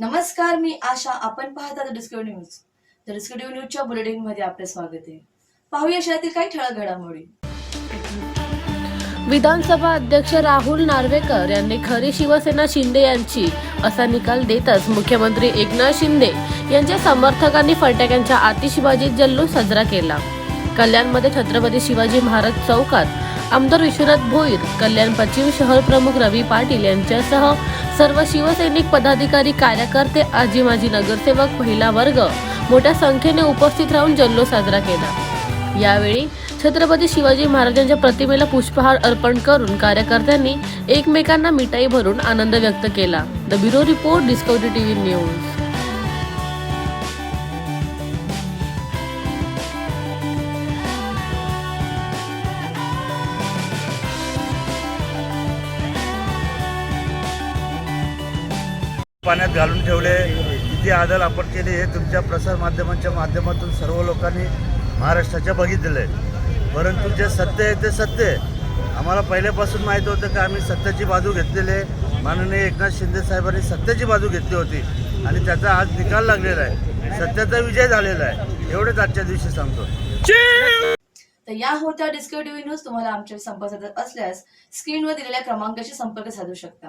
नमस्कार मी आशा. आपण पाहता द डिस्कवरी न्यूज तर डिस्कवरी न्यूजच्या बुलेटिनमध्ये आपले स्वागत आहे. पाहूया शहरातील काही ठळक घडामोडी. विधानसभा अध्यक्ष राहुल नार्वेकर यांनी खरी शिवसेना शिंदे यांची असा निकाल देतच मुख्यमंत्री एकनाथ शिंदे यांच्या समर्थकांनी फटाक्यांच्या आतिषबाजीत जल्लोष साजरा केला. कल्याणमध्ये छत्रपती शिवाजी महाराज चौकात आमदार विश्वनाथ भोईर कल्याण पश्चिम शहर प्रमुख रवी पाटील यांच्यासह सर्व शिवसैनिक पदाधिकारी कार्यकर्ते आजी माजी नगरसेवक महिला वर्ग मोठ्या संख्येने उपस्थित राहून जल्लोष साजरा केला. यावेळी छत्रपती शिवाजी महाराजांच्या प्रतिमेला पुष्पहार अर्पण करून कार्यकर्त्यांनी एकमेकांना मिठाई भरून आनंद व्यक्त केला. The bureau report Discovery TV news. पाण्यात घालून ठेवले. किती आदल आपण केली हे तुमच्या प्रसारमाध्यमांच्या माध्यमातून सर्व लोकांनी महाराष्ट्राच्या बघितलेलं आहे. परंतु जे सत्य आहे ते सत्य आहे. आम्हाला पहिल्यापासून माहीत होतं की आम्ही सत्याची बाजू घेतलेली आहे. माननीय एकनाथ शिंदे साहेबांनी सत्याची बाजू घेतली होती. आणि त्याचा आज निकाल लागलेला आहे. सत्याचा विजय झालेला आहे. एवढेच आजच्या दिवशी सांगतो. तर या होत्या डिस्कवरी न्यूज तुम्हाला आमच्या संपर्क साधत असल्यास स्क्रीनवर दिलेल्या क्रमांकाशी संपर्क साधू शकता.